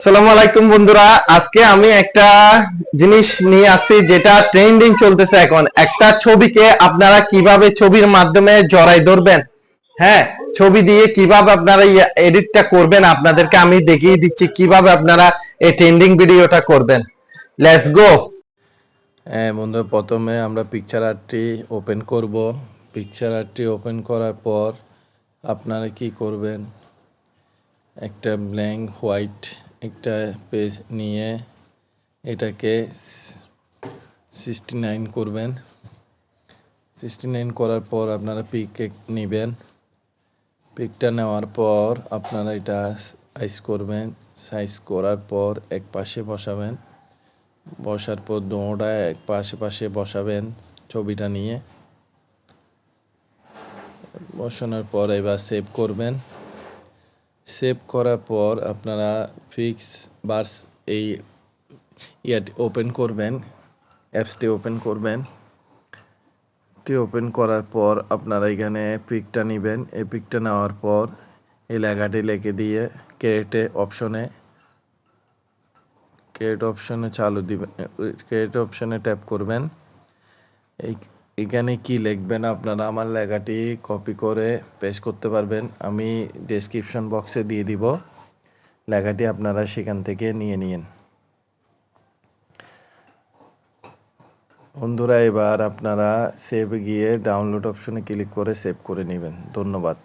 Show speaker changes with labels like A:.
A: আসসালামু আলাইকুম বন্ধুরা। আজকে আমি একটা জিনিস নিয়ে আসছি যেটা ট্রেন্ডিং চলতেছে এখন। একটা ছবিকে আপনারা কীভাবে ছবির মাধ্যমে জড়াই ধরবেন? হ্যাঁ ছবি দিয়ে কীভাবে আপনারা এডিটটা করবেন আপনাদেরকে আমি দেখিয়ে দিচ্ছি কীভাবে আপনারা এই ট্রেন্ডিং ভিডিওটা করবেন। লেটস গো
B: হ্যাঁ বন্ধু, প্রথমে আমরা পিকচার আর্টটি ওপেন করব। পিকচার আর্টটি ওপেন করার পর আপনারা কি করবেন? একটা ব্ল্যাঙ্ক হোয়াইট একটা পেজ নিয়ে এটাকে সিক্সটি নাইন করবেন। সিক্সটি নাইন করার পর আপনারা পিক নেবেন। পিকটা নেওয়ার পর আপনারা এটা সাইজ করবেন। সাইজ করার পর এক পাশে বসাবেন। বসার পর দোঁড়া এক পাশে পাশে বসাবেন ছবিটা নিয়ে। বসানোর পর এবার সেভ করবেন। সেভ করার পর আপনারা ফিক্স বার্স এই ইয়াটি ওপেন করবেন, অ্যাপসটি ওপেন করবেন। টি ওপেন করার পর আপনারা এখানে পিকটা নেবেন। এই পিকটা নেওয়ার পর এই লেখাটি লিখে দিয়ে ক্রিয়েটে অপশনে ক্রিয়েট অপশনে চালু দিবেন ক্রিয়েট অপশনে ট্যাপ করবেন। এই এখানে কি লিখবেন আপনারা? আমার লেখাটি কপি করে পেশ করতে পারবেন। আমি ডেসক্রিপশন বক্সে দিয়ে দিব। লেখাটি আপনারা সেখান থেকে নিয়ে নিন। বন্ধুরা, এবার আপনারা সেভ গিয়ে ডাউনলোড অপশনে ক্লিক করে সেভ করে নেবেন। ধন্যবাদ।